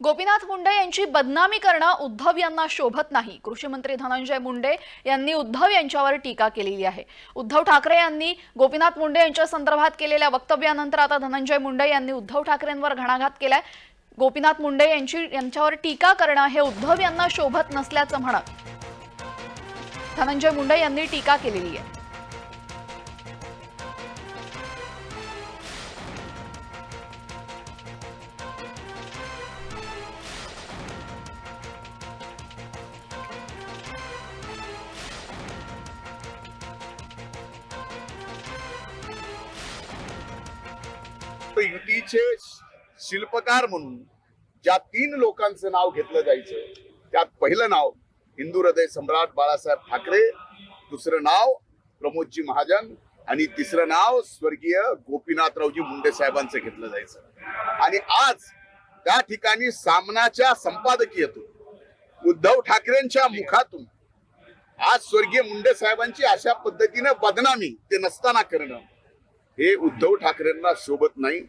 गोपीनाथ मुंडे यांची बदनामी करणं उद्धव यांना शोभत नाही. कृषी मंत्री धनंजय मुंडे यांनी उद्धव यांच्यावर टीका केलेली आहे. उद्धव ठाकरे यांनी गोपीनाथ मुंडे यांच्या संदर्भात केलेल्या वक्तव्यानंतर आता धनंजय मुंडे यांनी उद्धव ठाकरेंवर घणाघात केलाय. गोपीनाथ मुंडे यांची यांच्यावर टीका करणं हे उद्धव यांना शोभत नसल्याचं म्हणत धनंजय मुंडे यांनी टीका केलेली आहे. युतीचे शिल्पकार म्हणून ज्या तीन लोकांचं नाव घेतलं जायचं त्यात पहिलं नाव हिंदू हृदय सम्राट बाळासाहेब ठाकरे दुसरं नाव प्रमोदजी महाजन आणि तिसरं नाव स्वर्गीय गोपीनाथरावजी मुंडे साहेबांचं घेतलं जायचं. आणि आज त्या ठिकाणी सामनाच्या संपादकीयतून उद्धव ठाकरेंच्या मुखातून आज स्वर्गीय मुंडे साहेबांची अशा पद्धतीनं बदनामी ते नसताना करणं हे उद्धव ठाकरेंना शोभत नाही.